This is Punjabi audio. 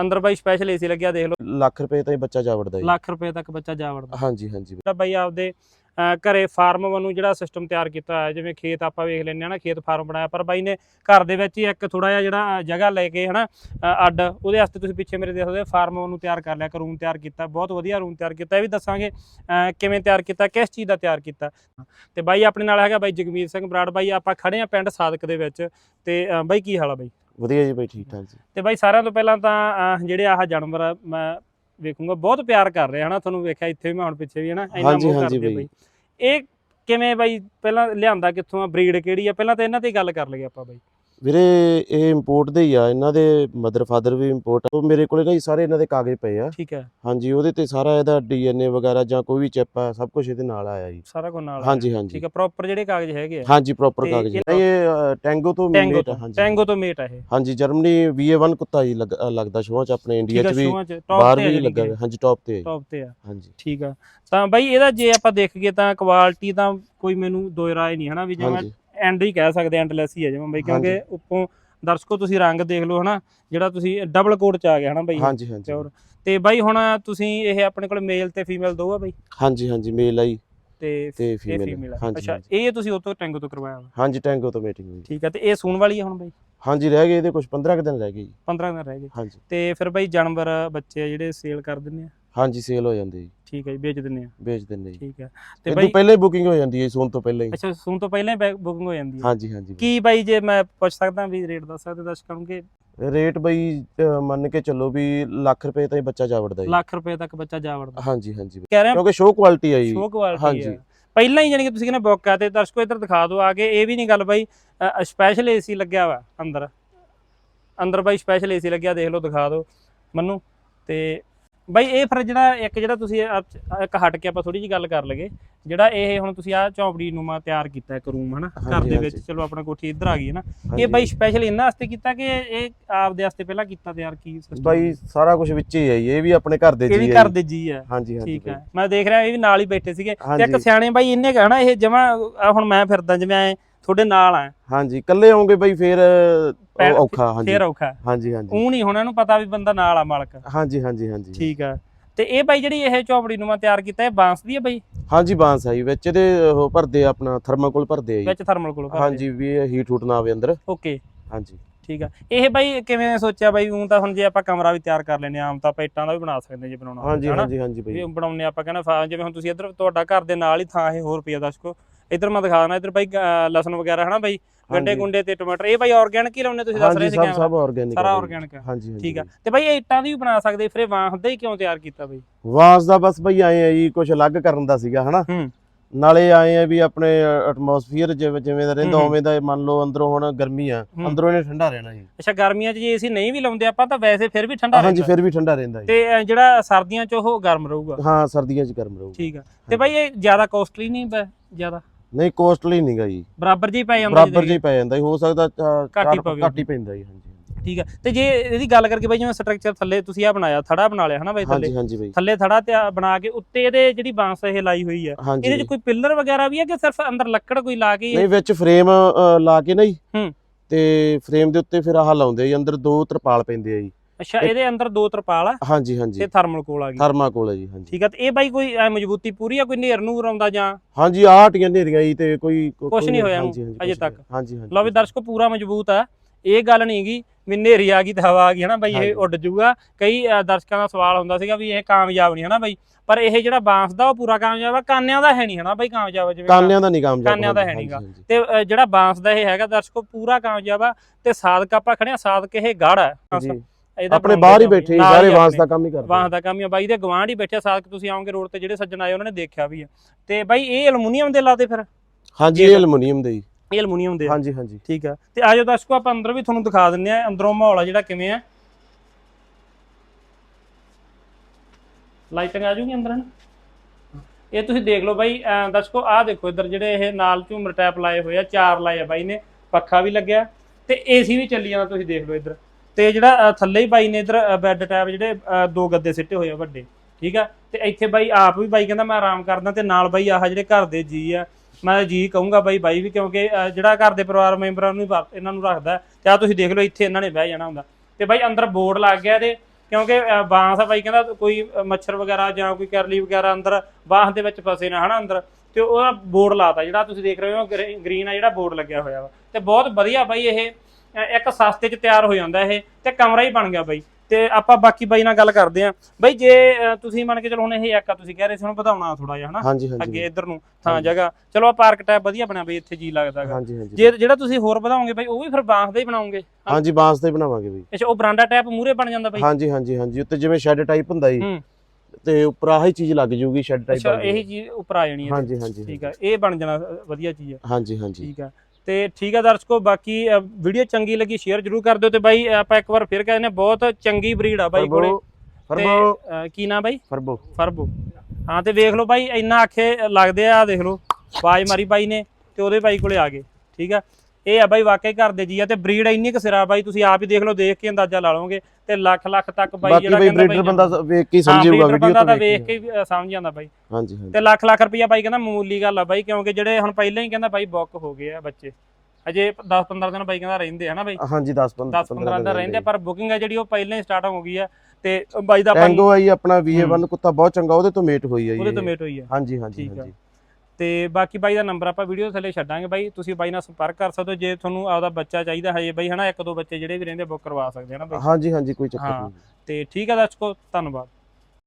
ਅੰਦਰ ਬਾਈ ਸਪੈਸ਼ਲ ਏਸੀ ਲੱਗਿਆ ਦੇਖ ਲਓ। ਲੱਖ ਰੁਪਏ ਤਾਂ ਇਹ ਬੱਚਾ ਜਾ ਵੜਦਾ ਜੀ। ਲੱਖ ਰੁਪਏ ਤੱਕ ਬੱਚਾ ਜਾ ਵੜਦਾ। ਹਾਂਜੀ ਹਾਂਜੀ। ਜਿਹੜਾ ਬਾਈ ਆਪਦੇ ਘਰੇ ਫਾਰਮ ਵੱਲੋਂ ਜਿਹੜਾ ਸਿਸਟਮ ਤਿਆਰ ਕੀਤਾ ਹੋਇਆ ਜਿਵੇਂ ਖੇਤ ਆਪਾਂ ਵੇਖ ਲੈਂਦੇ ਆ ਨਾ ਖੇਤ ਫਾਰਮ ਬਣਾਇਆ ਪਰ ਬਾਈ ਨੇ ਘਰ ਦੇ ਵਿੱਚ ਹੀ ਇੱਕ ਥੋੜਾ ਜਿਹਾ ਜਿਹੜਾ ਜਗ੍ਹਾ ਲੈ ਕੇ ਹਨਾ ਅੱਡ ਉਹਦੇ ਵਾਸਤੇ ਤੁਸੀਂ ਪਿੱਛੇ ਮੇਰੇ ਦੇਖਦੇ ਫਾਰਮ ਨੂੰ ਤਿਆਰ ਕਰ ਲਿਆ ਰੂਮ ਤਿਆਰ ਕੀਤਾ ਬਹੁਤ ਵਧੀਆ ਰੂਮ ਤਿਆਰ ਕੀਤਾ। ਇਹ ਵੀ ਦੱਸਾਂਗੇ ਕਿਵੇਂ ਤਿਆਰ ਕੀਤਾ ਕਿਸ ਚੀਜ਼ ਦਾ ਤਿਆਰ ਕੀਤਾ। ਤੇ ਬਾਈ ਆਪਣੇ ਨਾਲ ਹੈਗਾ ਬਾਈ ਜਗਮੀਤ ਸਿੰਘ ਬਰਾੜ। ਬਾਈ ਆਪਾਂ ਖੜੇ ਆ ਪਿੰਡ ਸਾਦਕ ਦੇ ਵਿੱਚ ਤੇ ਬਾਈ ਕੀ ਹਾਲ ਆ ਬਾਈ? ਵਧੀਆ ਜੀ ਬਾਈ ਠੀਕ ਠਾਕ ਜੀ। ਤੇ ਬਾਈ ਸਾਰਿਆਂ ਤੋਂ ਪਹਿਲਾਂ ਤਾਂ ਅਹ, ਜਿਹੜੇ ਆਹ ਜਾਨਵਰ ਆ, ਮੈਂ ਵੇਖੂੰਗਾ ਬਹੁਤ ਪਿਆਰ ਕਰ ਰਹੇ ਹਨਾ ਤੁਹਾਨੂੰ ਵੇਖਿਆ ਇੱਥੇ ਵੀ ਮੈਂ ਹੁਣ ਪਿੱਛੇ ਵੀ ਹਨਾ ਇੰਨਾ ਹਾਂਜੀ, ਮੋਹ ਹਾਂਜੀ ਕਰਦੇ ਆ ਬਾਈ। ਇਹ ਕਿਵੇਂ ਬਾਈ ਪਹਿਲਾਂ ਲਿਆਂਦਾ ਕਿੱਥੋਂ ਆ ਬਰੀਡ ਕਿਹੜੀ ਆ? ਪਹਿਲਾਂ ਤਾਂ ਇਹਨਾਂ ਤੇ ਹੀ ਗੱਲ ਕਰ ਲਈਏ ਆਪਾਂ ਬਾਈ। ਵੀਰੇ ਇਹ ਇੰਪੋਰਟ ਦੇ ਹੀ ਆ। ਇਹਨਾਂ ਦੇ ਮਦਰ ਫਾਦਰ ਵੀ ਇੰਪੋਰਟ ਉਹ ਮੇਰੇ ਕੋਲੇ ਨਾ ਜੀ ਸਾਰੇ ਇਹਨਾਂ ਦੇ ਕਾਗਜ਼ ਪਏ ਆ। ਠੀਕ ਹੈ। ਹਾਂਜੀ ਉਹਦੇ ਤੇ ਸਾਰਾ ਇਹਦਾ ਡੀਐਨਏ ਵਗੈਰਾ ਜਾਂ ਕੋਈ ਵੀ ਚਿਪ ਆ ਸਭ ਕੁਝ ਇਹਦੇ ਨਾਲ ਆਇਆ ਜੀ। ਸਾਰਾ ਕੁਝ ਨਾਲ ਹਾਂਜੀ। ਹਾਂਜੀ। ਠੀਕ ਹੈ ਪ੍ਰੋਪਰ ਜਿਹੜੇ ਕਾਗਜ਼ ਹੈਗੇ ਆ। ਹਾਂਜੀ ਪ੍ਰੋਪਰ ਕਾਗਜ਼। ਇਹ- ਇਹ ਅ, ਟੈਂਗੋ ਤੋਂ ਟੈਂਗੋ made ਤੋਂ। ਆ, ਹਾਂਜੀ। ਟੈਂਗੋ ਤੋਂ ਮੇਟ ਆ ਇਹ। ਹਾਂਜੀ ਜਰਮਨੀ VA1 ਕੁੱਤਾ ਜੀ ਲੱਗ- ਅ, ਲੱਗਦਾ ਸ਼ੋਅ ਚ ਆਪਣੇ ਇੰਡੀਆ ਆ ਚ ਵੀ ਬਾਹਰ ਆ ਵੀ ਲੱਗਾ ਹੋਇਆ, ਹਾਂਜੀ ਟੌਪ ਤੇ ਹੈ ਜੀ, ਟੌਪ ਤੇ ਆ। ਹਾਂਜੀ। ਠੀਕ ਆ। ਤਾਂ ਬਾਈ ਇਹਦਾ ਜੇ ਆਪਾਂ ਦੇਖੀਏ ਤਾਂ ਕੁਆਲਿਟੀ ਤਾਂ ਕੋਈ ਮੈਨੂੰ ਦੋ ਰਾਏ ਨਹੀਂ ਹਨਾ? ਵੀ ਜਿਵੇਂ ਹਾਂਜੀ। ਐਂਡ ਹੀ ਕਹਿ ਸਕਦੇ ਐਂਡਲੈਸ ਹੀ ਹੈ ਜਿਵੇਂ ਬਾਈ ਕਿਉਂਕਿ। ਉੱਪੋਂ ਦਰਸ਼ਕੋ ਤੁਸੀਂ ਰੰਗ ਦੇਖ ਲਓ ਹਨਾ ਜਿਹੜਾ ਤੁਸੀਂ ਡਬਲ ਕੋਡ ਚ ਆ ਗਿਆ ਹਨਾ ਬਾਈ। ਹਾਂਜੀ ਹਾਂਜੀ। ਪਿਓਰ ਤੇ ਬਾਈ ਹੁਣ ਤੁਸੀਂ ਇਹ ਆਪਣੇ ਕੋਲ ਮੇਲ ਤੇ ਫੀਮੇਲ ਦੋ ਆ ਬਾਈ? ਹਾਂਜੀ ਹਾਂਜੀ ਮੇਲ ਆਈ ਤੇ ਤੇ ਇਹ ਫੀਮੇਲ ਆ। ਅੱਛਾ। ਇਹ ਤੁਸੀਂ ਉਤੋਂ ਟੈਂਗੋ ਤੋਂ ਕਰਵਾਇਆ। ਹਾਂਜੀ ਟੈਂਗੋ ਤੋਂ ਮੀਟਿੰਗ ਹੋਈ। ਠੀਕ ਆ ਤੇ ਇਹ ਸੂਣ ਵਾਲੀ ਆ ਹੁਣ ਬਾਈ? ਹਾਂਜੀ ਰਹਿ ਗਏ ਇਹਦੇ ਕੁਝ 15 ਕੁ ਦਿਨ ਰਹਿ ਗਏ ਜੀ। 15 ਦਿਨ ਰਹਿ ਗਏ। ਹਾਂਜੀ। ਤੇ ਫਿਰ ਬਾਈ ਜਾਨਵਰ ਬੱਚੇ ਆ ਜਿਹੜੇ ਸੇਲ ਕਰ ਦਿੰਦੇ ਆ? ਹਾਂਜੀ ਸੇਲ ਹੋ ਜਾਂਦੀ ਜੀ। ਠੀਕ ਹੈ ਜੀ ਵੇਚ ਦਿੰਦੇ ਆ ਵੇਚ ਦਿੰਦੇ ਜੀ। ਠੀਕ ਹੈ। ਤੇ ਬਾਈ ਪਹਿਲਾਂ ਹੀ ਬੁਕਿੰਗ ਹੋ ਜਾਂਦੀ ਹੈ ਸੋਨ ਤੋਂ ਪਹਿਲਾਂ ਹੀ। ਅੱਛਾ ਸੂਣ ਤੋਂ ਪਹਿਲਾਂ ਹੀ ਬੁਕਿੰਗ ਹੋ ਜਾਂਦੀ ਹੈ। ਹਾਂਜੀ ਹਾਂਜੀ। ਕੀ ਬਾਈ ਜੇ ਮੈਂ ਪੁੱਛ ਸਕਦਾ ਵੀ ਰੇਟ ਦੱਸ ਸਕਦੇ ਦਰਸ਼ਕਾਂ ਨੂੰ ਕਿ ਰੇਟ ਬਈ ਮੰਨ ਕੇ ਚੱਲੋ ਵੀ ਲੱਖ ਰੁਪਏ ਤਾਂ ਬੱਚਾ ਜਾ ਵੜਦਾ ਜੀ। ਲੱਖ ਰੁਪਏ ਤੱਕ ਬੱਚਾ ਜਾ ਵੜਦਾ। ਹਾਂਜੀ ਹਾਂਜੀ। ਕਹਿ ਰਹੇ ਕਿਉਂਕਿ ਸ਼ੋਅ ਕੁਆਲਿਟੀ ਆ ਜੀ। ਸ਼ੋ ਕੁਆਲਿਟੀ ਹਾਂਜੀ। ਪਹਿਲਾਂ ਹੀ ਜਾਨੀ ਕਿ ਤੁਸੀਂ ਕਹਿੰਦੇ ਬੁੱਕ ਆ ਤੇ ਦਰਸ਼ਕੋ ਇੱਧਰ ਦਿਖਾ ਦਿਓ ਆ ਕੇ ਇਹ ਵੀ ਨਹੀਂ ਗੱਲ ਬਾਈ ਸਪੈਸ਼ਲ ਏਸੀ ਲੱਗਿਆ ਵਾ ਅੰਦਰ। ਅੰਦਰ ਬਾਈ ਸਪੈਸ਼ਲ ਏਸੀ ਲੱਗਿਆ ਦੇਖ ਲਓ ਦਿਖਾ ਦਿਓ। ਮੈਨੂੰ ਤੇ ਬਾਈ ਇਹ ਫਿਰ ਜਿਹੜਾ ਇੱਕ ਜਿਹੜਾ ਤੁਸੀਂ ਆਪ- ਇੱਕ ਹਟ ਕੇ ਆਪਾਂ ਥੋੜੀ ਜੀ ਗੱਲ ਕਰ ਲਗੇ ਜਿਹੜਾ ਇਹ ਹੁਣ ਤੁਸੀਂ ਆ ਝੌਂਪੜੀ ਨੂੰਮਾ ਤਿਆਰ ਕੀਤਾ ਇੱਕ ਰੂਮ ਹਨਾ? ਘਰ ਹਾਂਜੀ, ਦੇ ਵਿੱਚ। ਹਾਂਜੀ। ਚਲੋ ਆਪਣਾ ਕੋਠੀ ਇੱਧਰ ਆ ਗਈ ਹੈ ਨਾ। ਇਹ। ਬਾਈ ਸਪੈਸ਼ਲ ਇਹਨਾਂ ਵਾਸਤੇ ਕੀਤਾ ਕਿ ਇਹ ਆਪਦੇ ਵਾਸਤੇ ਪਹਿਲਾਂ ਕੀਤਾ ਤਿਆਰ? ਕੀ system? ਬਾਈ ਸਾਰਾ ਕੁਝ ਵਿੱਚ ਹੀ ਹੈ ਜੀ। ਇਹ ਵੀ ਆਪਣੇ ਘਰ ਦੇ ਇਹ ਵੀ ਜੀ ਘਰ ਦੇ ਜੀ ਆ ਹਾਂਜੀ ਹਾਂਜੀ ਠੀਕ ਹੈ। ਮੈਂ ਦੇਖ ਰਿਹਾ ਇਹ ਵੀ ਨਾਲ ਹੀ ਬੈਠੇ ਸੀਗੇ। ਤੇ ਇੱਕ ਹਾਂਜੀ। ਸਿਆਣੇ ਬਾਈ ਇਹਨੇ ਕਹਣਾ ਇਹ ਜਮਾ ਹੁਣ ਮੈਂ ਫਿਰਦਾ ਜਿਵੇਂ ਐ ਤੁਹਾਡੇ ਨਾਲ ਆ। ਹਾਂਜੀ ਇਕੱਲੇ ਆਉਂਗੇ ਬਾਈ ਫੇਰ ਔਖਾ ਹਾਂਜੀ। ਫੇਰ ਔਖਾ। ਹਾਂਜੀ ਹਾਂਜੀ। ਉਹ ਨਹੀਂ ਹੁਣ ਇਹਨੂੰ ਪਤਾ ਵੀ ਬੰਦਾ ਨਾਲ ਆ ਮਾਲਕ। ਹਾਂਜੀ ਹਾਂਜੀ ਹਾਂਜੀ। ਠੀਕ ਆ। ਤੇ ਇਹ ਬਾਈ ਜਿਹੜੀ ਇਹ ਚੌਪੜੀ ਨੂੰ ਮੈਂ ਤਿਆਰ ਕੀਤਾ ਇਹ ਬਾਂਸ ਦੀ ਹੈ ਬਾਈ? ਹਾਂਜੀ ਬਾਂਸ ਆਈ ਵਿੱਚ ਇਹਦੇ ਉਹ ਭਰਦੇ ਆ ਆਪਣਾ ਥਰਮਾਕੋਲ ਭਰਦੇ ਆ ਜੀ। ਵਿੱਚ ਥਰਮਲ ਕੋਲ ਹਾਂਜੀ ਵੀ ਇਹ ਹੀਟ ਹੂਟ ਨਾ ਆਵੇ ਅੰਦਰ। ਓਕੇ। ਹਾਂਜੀ। ਠੀਕ ਆ। ਇਹ ਬਾਈ ਕਿਵੇਂ ਸੋਚਿਆ ਬਾਈ ਉਹ ਤਾਂ ਹੁਣ ਜੇ ਆਪਾਂ ਕਮਰਾ ਵੀ ਤਿਆਰ ਕਰ ਲੈਨੇ ਆਮ ਤਾਂ ਆਪਾਂ ਇੱਟਾਂ ਦਾ ਵੀ ਬਣਾ ਸਕਦੇ ਜੇ ਬਣਾਉਣਾ ਹਾਂਜੀ? ਹਾਂਜੀ ਹਾਂਜੀ ਵੀ ਬਾਈ ਬਣਾਉਨੇ ਆਪਾਂ ਕਹਿੰਦਾ ਜਿਵੇਂ ਹੁਣ ਤੁਸੀਂ ਇੱਧਰ ਤੁਹਾਡਾ ਘਰ ਦੇ ਨਾਲ ਹੀ ਥਾਂ ਇਹ ਹੋਰ ਪਿਆ ਦਰਸ਼ਕੋ ਇੱਧਰ ਮੈਂ ਦਿਖਾ ਦਿੰਦਾ ਇੱਧਰ ਬਾਈ ਲਸਣ ਵਗੈਰਾ ਹਨਾ ਬਾਈ ਗੰਡੇ ਹਾਂਜੀ। ਗੁੰਡੇ ਤੇ ਟਮਾਟਰ ਇਹ ਬਾਈ ਆਰਗੈਨਿਕ ਹੀ ਲਾਉਨੇ ਤੁਸੀਂ ਦੱਸ ਰਹੇ ਹਾਂਜੀ ਸੀ ਸਭ ਸਭ ਆਰਗੈਨਿਕ ਸਾਰਾ ਆਰਗੈਨਿਕ ਹਾਂਜੀ ਹਾਂਜੀ ਠੀਕ ਆ। ਤੇ ਬਾਈ ਇਹ ਇੱਟਾਂ ਦੀ ਵੀ ਬਣਾ ਸਕਦੇ ਫਿਰ ਇਹ ਵਾਂਸ ਹੀ ਕਿਉਂ ਤਿਆਰ ਕੀਤਾ ਬਾਈ? ਵਾਸ ਦਾ ਬਸ ਬਈ ਆਏ ਆ ਜੀ ਕੁਝ ਅਲੱਗ ਕਰਨ ਦਾ ਸੀਗਾ ਹਨਾ? ਨਾਲੇ ਆਏ ਆ ਵੀ ਆਪਣੇ ਐਟਮੋਸਫੀਅਰ ਜਿਵੇਂ ਜਿਵੇਂ ਦਾ ਰਹਿੰਦਾ। ਉਵੇਂ ਦਾ ਮੰਨ ਲਓ ਅੰਦਰੋਂ ਹੁਣ ਗਰਮੀ ਆ। ਅੰਦਰੋਂ ਇਹਨੇ ਠੰਡਾ ਰਹਿਣਾ ਜੀ। ਅੱਛਾ ਗਰਮੀਆਂ 'ਚ ਜੇ ਏਸੀ ਨਹੀਂ ਵੀ ਲਾਉਂਦੇ ਆਪਾਂ ਤਾਂ ਵੈਸੇ ਫਿਰ ਵੀ ਠੰਡਾ ਹਾਂਜੀ ਰਹਿੰਦਾ। ਫਿਰ ਵੀ ਠੰਡਾ ਰਹਿੰਦਾ ਤੇ ਜਿਹੜਾ ਸਰਦੀਆਂ 'ਚ ਉਹ ਗਰਮ ਰਹੂਗਾ। ਹਾਂ ਸਰਦੀਆਂ 'ਚ ਗਰਮ ਰਹੂ ਠੀਕ ਆ। ਤੇ ਬਾਈ ਇਹ ਜ਼ਿਆਦਾ ਕੋਸਟਲੀ ਨਹੀਂ ਬ- ਜ਼ਿਆਦਾ? ਨਹੀਂ ਕੋਸਟਲੀ ਨਹੀਂਗਾ ਜੀ। ਬਰਾਬਰ ਜੀ ਪੈ ਜਾਂਦਾ ਬਰਾਬਰ। ਜੀ ਪੈ ਜਾਂਦਾ ਹੋ ਸਕਦਾ ਘੱਟ ਹੀ ਹੀ ਪੈਂਦਾ ਜੀ ਹਾਂਜੀ ਠੀਕ ਆ। ਤੇ ਜੇ ਇਹਦੀ ਗੱਲ ਕਰਕੇ ਬਾਈ ਜਿਵੇਂ ਸਟਰਕਚਰ ਥੱਲੇ ਤੁਸੀਂ ਆ ਬਣਾਇਆ ਥੜਾ ਬਣਾ ਲਿਆ ਹਨਾ ਬਾਈ ਥੱਲੇ? ਥੱਲੇ ਥੜਾ ਤੇ ਬਣਾ ਕੇ ਉੱਤੇ ਇਹਦੇ ਜਿਹੜੀ ਬਾਂਸ ਇਹ ਲਾਈ ਹੋਈ ਆ ਹਾਂਜੀ ਇਹਦੇ 'ਚ ਕੋਈ ਪਿੱਲਰ ਵਗੈਰਾ ਵੀ ਆ ਕਿ ਸਿਰਫ ਅੰਦਰ ਲੱਕੜ ਕੋਈ ਲਾ ਕੇ? ਹੀ- ਨਹੀਂ ਵਿੱਚ ਫਰੇਮ ਲਾ ਕੇ ਨਾ ਜੀ। ਹੂੰ। ਤੇ ਫਰੇਮ ਦੇ ਉੱਤੇ ਫਿਰ ਆਹ ਲਾਉਂਦੇ ਆ ਜੀ ਅੰਦਰ ਦੋ ਤਰਪਾਲ ਪੈਂਦੇ ਆ ਜੀ। ਅੱਛਾ ਇਹਦੇ ਅੰਦਰ ਦੋ ਤਰਪਾਲ ਆ? ਹਾਂਜੀ ਤੇ ਹਾਂਜੀ ਥਰਮਲ ਕੋਲ ਆ ਗਈ। ਥਰਮਾਕੋਲ ਹੈ ਜੀ ਹਾਂਜੀ। ਠੀਕ ਆ ਤੇ ਇਹ ਬਾਈ ਕੋਈ ਐ ਮਜ਼ਬੂਤੀ ਪੂਰੀ ਆ ਕੋਈ ਨੇਰ ਨੂਰ ਆਉਂਦਾ ਜਾਂ? ਹਾਂਜੀ ਆਹ ਹਟੀਆਂ ਨੇਰੀਆਂ ਜੀ ਤੇ ਕੋਈ ਕੁਛ ਨਹੀਂ ਹੋਇਆ ਹਾਂਜੀ, ਹਾਂਜੀ, ਅਜੇ ਕੁਛ ਨਹੀਂ। ਤੱਕ। ਹਾਂਜੀ ਹਾਂਜੀ ਲਓ ਵੀ ਦਰਸ਼ਕੋ ਪੂਰਾ ਮਜ਼ਬੂਤ ਆ। ਇਹ ਗੱਲ ਨਹੀਂ ਗੀ ਵੀ ਨੇਰੀ ਆ ਗਈ ਤੇ ਹਵਾ ਆ ਗਈ ਹਨਾ ਬਈ ਹਾਂਜੀ। ਇਹ ਉੱਡ ਜਾਊਗਾ ਕਈ ਅ, ਦਰਸ਼ਕਾਂ ਦਾ ਸਵਾਲ ਹੁੰਦਾ ਸੀਗਾ ਵੀ ਇਹ ਕਾਮਯਾਬ ਨਹੀਂ ਹਨਾ ਬਈ? ਪਰ ਇਹ ਜਿਹੜਾ ਬਾਂਸ ਦਾ ਉਹ ਪੂਰਾ ਕਾਮਯਾਬ ਆ ਕਾਨਿਆਂ ਦਾ ਹੈ ਨਹੀਂ ਹਨਾ ਬਈ ਕਾਮਯਾਬ ਜਿਵੇਂ ਕਾਨਿਆਂ ਦਾ ਨਹੀਂ ਕੰਮ ਕਾਨਿਆਂ ਦਾ ਹੈ ਨੀਗਾ। ਤੇ ਅ, ਜਿਹੜਾ ਬਾਂਸ ਦਾ ਇਹ ਹੈਗਾ ਦਰਸ਼ਕੋ ਪੂਰਾ ਕਾਮਯਾਬ ਆ। ਤੇ ਸਾਦਕ ਆਪਾਂ ਖੜੇ ਆ ਸਾਦਕ ਇਹ ਗੜ ਆ। ਜੀ। ਆਪਣੇ ਬਾਹਰ ਹੀ ਬੈਠੇ ਸਾਰੇ ਆਪਣੇ। ਦਾ ਕੰਮ ਹੀ ਕਰਦੇ ਬਾਂਸ ਦਾ ਕੰਮ ਹੀ ਆ। ਬਾਈ ਦੇ ਗਵਾਂਢ ਹੀ ਬੈਠੇ ਸਾਦਕ ਤੁਸੀਂ ਆਓਗੇ ਰੋਡ ਤੇ ਜਿਹੜੇ ਸੱਜਣ ਆਏ ਉਹਨਾਂ ਨੇ ਦੇਖਿਆ ਵੀ ਆ। ਤੇ ਬਾਈ ਇਹ ਐਲੂਮੀਨੀਅਮ ਦੇ ਲਾਤੇ ਫਿਰ? ਹਾਂਜੀ ਇਹ ਐਲੂਮੀਨੀਅਮ ਦੇ ਇਹ ਐਲੂਮੀਨੀਅਮ ਦੇ। ਹਾਂਜੀ ਹਾਂਜੀ। ਠੀਕ ਆ। ਤੇ ਆਜੋ ਦਰਸ਼ਕੋ ਆਪਾਂ ਅੰਦਰ ਵੀ ਤੁਹਾਨੂੰ ਦਿਖਾ ਦਿੰਨੇ ਆ ਅੰਦਰੋਂ ਮਾਹੌਲ ਆ ਜਿਹੜਾ ਕਿਵੇਂ ਆ। ਲਾਈਟਿੰਗ ਆ ਜੂਗੀ ਅੰਦਰ ਇਹ ਤੁਸੀਂ ਦੇਖ ਲਓ ਬਾਈ ਦਰਸ਼ਕੋ ਆਹ ਦੇਖੋ ਇੱਧਰ ਜਿਹੜੇ ਇਹ ਨਾਲ ਝੂਮਰ ਟੈਪ ਲਾਏ ਹੋਏ ਆ ਚਾਰ ਲਾਏ ਆ ਬਾਈ ਨੇ ਪੱਖਾ ਵੀ ਲੱਗਿਆ ਤੇ ਏਸੀ ਵੀ ਚੱਲੀ ਜਾਂਦਾ ਤੁਸੀਂ ਦੇਖ ਲਓ ਇੱਧਰ। ਤੇ ਜਿਹੜਾ ਥੱਲੇ ਹੀ ਬਾਈ ਨੇ ਇੱਧਰ ਬੈੱਡ ਟੈਪ ਜਿਹੜੇ ਦੋ ਗੱਦੇ ਸਿੱਟੇ ਹੋਏ ਆ ਵੱਡੇ, ਠੀਕ ਆ ਤੇ ਇੱਥੇ ਬਾਈ ਆਪ ਵੀ ਬਾਈ ਕਹਿੰਦਾ, ਮੈਂ ਆਰਾਮ ਕਰਦਾ ਤੇ ਨਾਲ ਬਾਈ ਆਹ ਜਿਹੜੇ ਘਰ ਦੇ ਜੀ ਆ, ਮੈਂ ਜੀ ਕਹੂੰਗਾ ਬਾਈ ਬਾਈ ਵੀ ਕਿਉਂਕਿ ਜਿਹੜਾ ਘਰ ਦੇ ਪਰਿਵਾਰ ਮੈਂਬਰਾਂ ਨੂੰ ਹੀ ਇਹਨਾਂ ਨੂੰ ਰੱਖਦਾ ਹੈ। ਤੇ ਆ ਤੁਸੀਂ ਦੇਖ ਲਓ ਇੱਥੇ ਇਹਨਾਂ ਨੇ ਬਹਿ ਜਾਣਾ ਹੁੰਦਾ ਤੇ ਬਾਈ ਅੰਦਰ ਬੋਰਡ ਲੱਗ ਗਿਆ ਤੇ ਕਿਉਂਕਿ ਬਾਂਸ ਆ ਬਾਈ ਕਹਿੰਦਾ ਕੋਈ ਮੱਛਰ ਵਗੈਰਾ ਜਾਂ ਕੋਈ ਕਰਲੀ ਵਗੈਰਾ ਅੰਦਰ, ਬਾਂਸ ਦੇ ਵਿੱਚ ਫਸੇ ਨਾ ਹਨਾ ਅੰਦਰ, ਤੇ ਉਹਦਾ ਬੋਰਡ ਲਾਤਾ ਜਿਹੜਾ ਤੁਸੀਂ ਦੇਖ ਰਹੇ ਹੋ ਗ੍ਰੀਨ ਆ ਜਿਹੜਾ ਬੋਰਡ ਲੱਗਿਆ ਹੋਇਆ ਵਾ ਤੇ ਬਹੁਤ ਵਧੀਆ ਬਾਈ ਇਹ ਇੱਕ ਸਸਤੇ ਚ ਤਿਆਰ ਹੋ ਜਾਂਦਾ ਇਹ ਤੇ ਕਮਰਾ ਹੀ ਬਣ ਗਿਆ ਬਾਈ। ਤੇ ਆਪਾਂ ਬਾਕੀ ਬਾਈ ਨਾਲ ਗੱਲ ਕਰਦੇ ਆਂ। ਬਾਈ ਜੇ ਤੁਸੀਂ ਮੰਨ ਕੇ ਚਲੋ ਹੁਣ ਇਹ ਇੱਕ ਆ ਤੁਸੀਂ ਕਹਿ ਰਹੇ ਸੀ ਹੁਣ ਵਧਾਉਣਾ ਥੋੜਾ ਜਿਹਾ ਹਨਾ? ਅੱਗੇ ਇੱਧਰ ਨੂੰ ਥਾਂ ਜਗ੍ਹਾ। ਚਲੋ ਆ ਪਾਰਕ ਟਾਈਪ ਵਧੀਆ ਬਣਿਆ ਬਈ ਇੱਥੇ ਜੀ ਲੱਗਦਾ ਗਾ। ਹਾਂਜੀ ਹਾਂਜੀ। ਜੇ ਜਿਹੜਾ ਤੁਸੀਂ ਹੋਰ ਵਧਾਓਗੇ ਬਾਈ ਉਹ ਵੀ ਫਿਰ ਬਾਂਸ ਦਾ ਹੀ ਬਣਾਓਗੇ ਹਾਂਜੀ ਬਾਂਸ ਤੇ ਬਣਾਵਾਂਗੇ ਬਈ। ਅੱਛਾ ਉਹ ਬਰਾਂਡਾ ਟਾਈਪ ਮੂਰੇ ਬਣ ਜਾਂਦਾ ਬਾਈ? ਹਾਂਜੀ ਹਾਂਜੀ ਹਾਂਜੀ ਉੱਤੇ ਜਿਵੇਂ ਸ਼ੈੱਡ ਟਾਈਪ ਹੁੰਦਾ ਜੀ ਹੂੰ। ਤੇ ਉੱਪਰ ਆਹੀ ਚੀਜ਼ ਲੱਗ ਜੂਗੀ ਸ਼ੈੱਡ ਟਾਈਪ ਅੱਛਾ ਇਹੀ ਚੀਜ਼ ਉੱਪਰ ਆ ਜਾਣੀ ਹੈ। ਹਾਂਜੀ ਹਾਂਜੀ ਠੀਕ ਆ ਇਹ ਬਣ ਜਾਣਾ ਵਧੀਆ ਚੀਜ਼ ਹੈ ਹਾਂਜੀ ਹਾਂਜੀ। ਠੀਕ ਆ। ਤੇ ਠੀਕ ਆ ਦਰਸ਼ਕੋ ਬਾਕੀ ਵੀਡੀਓ ਚੰਗੀ ਲੱਗੀ ਸ਼ੇਅਰ ਜਰੂਰ ਕਰ ਦਿਓ ਤੇ ਬਾਈ ਆਪਾਂ ਇੱਕ ਵਾਰ ਫਿਰ ਕਹਿੰਦੇ ਨੇ ਬਹੁਤ ਚੰਗੀ ਬਰੀਡ ਆ ਬਾਈ ਕੋਲੇ। ਫਰਬੋ। ਕੀ ਨਾਂ ਬਾਈ? ਫਰਬੋ। ਫਰਬੋ। ਹਾਂ ਤੇ ਵੇਖ ਲਓ ਬਾਈ ਇੰਨਾ ਆਖੇ ਲੱਗਦੇ ਆ ਦੇਖ ਲਓ ਆਵਾਜ਼ ਮਾਰੀ ਬਾਈ ਨੇ ਤੇ ਉਹਦੇ ਬਾਈ ਕੋਲੇ ਆ ਗਏ ਠੀਕ ਆ। ਇਹ ਆ ਬਾਈ ਵਾਕਈ ਘਰ ਦੇ ਜੀ ਆ ਤੇ ਬਰੀਡ ਇੰਨੀ ਕੁ ਸਿਰਾ ਬਾਈ ਤੁਸੀਂ ਆਪ ਹੀ ਦੇਖ ਲਓ ਦੇਖ ਕੇ ਅੰਦਾਜ਼ਾ ਲਾ ਲਓਗੇ ਤੇ ਲੱਖ ਲੱਖ ਤੱਕ ਬਾਈ ਬਾਕੀ ਬਈ ਬਰੀਡਰ ਬੰਦਾ ਵੇਖ ਕੇ ਸਮਝੇਗਾ ਵੀਡੀਓ ਤੋਂ ਵੇਖ ਕੇ। ਹੀ, ਅ, ਸਮਝ ਜਾਂਦਾ ਬਾਈ। ਹਾਂਜੀ ਹਾਂਜੀ। ਤੇ ਲੱਖ ਲੱਖ ਰੁਪਈਆ ਬਾਈ ਕਹਿੰਦਾ ਮਾਮੂਲੀ ਗੱਲ ਆ ਬਾਈ ਕਿਉਂਕਿ ਜਿਹੜੇ ਹੁਣ ਪਹਿਲਾਂ ਹੀ ਕਹਿੰਦਾ ਬਾਈ ਬੁੱਕ ਹੋ ਗਏ ਆ ਬੱਚੇ। ਅਜੇ 10 15 ਦਿਨ ਬਾਈ ਕਹਿੰਦਾ ਰਹਿੰਦੇ ਆ ਨਾ ਬਾਈ। ਹਾਂਜੀ 10 15 10 15 ਦਿਨ ਰਹਿੰਦੇ ਆ, ਪਰ ਬੁਕਿੰਗ ਆ ਜਿਹੜੀ ਉਹ ਪਹਿਲਾਂ ਹੀ ਸਟਾਰਟ ਹੋ ਗਈ ਆ ਤੇ ਬਾਈ ਦਾ ਆਪਾਂ ਟੈਂਗੋ ਆਈ ਆਪਣਾ VA1 ਕੁੱਤਾ ਬਹੁਤ ਚੰਗਾ ਉਹਦੇ ਤੋਂ ਮੇਟ ਹੋਈ ਆ ਜੀ ਉਹਦੇ ਇਹ। ਤੋਂ ਮੇਟ ਹੋਈ ਆ। ਹਾਂਜੀ ਹਾਂਜੀ ਠੀਕ ਆ। ਹਾਂਜੀ। ਤੇ ਬਾਕੀ ਬਾਈ ਦਾ ਨੰਬਰ ਆਪਾਂ ਵੀਡੀਓ ਥੱਲੇ ਛੱਡਾਂਗੇ ਬਾਈ। ਤੁਸੀਂ ਬਾਈ ਨਾਲ ਸੰਪਰਕ ਕਰ ਸਕਦੇ ਹੋ ਜੇ ਤੁਹਾਨੂੰ ਆਪਦਾ ਬੱਚਾ ਚਾਹੀਦਾ ਹਜੇ ਬਾਈ ਹਨਾ ਇੱਕ ਦੋ ਬੱਚੇ ਜਿਹੜੇ ਵੀ ਰਹਿੰਦੇ ਬੁੱਕ ਕਰਵਾ ਸਕਦੇ ਆ ਨਾ ਬਾਈ। ਹਾਂਜੀ ਹਾਂਜੀ ਕੋਈ ਚੱਕਰ ਹਾਂ। ਨਹੀਂ। ਤੇ ਠੀਕ ਆ ਦਰਸ਼ਕੋ ਧੰਨਵਾਦ।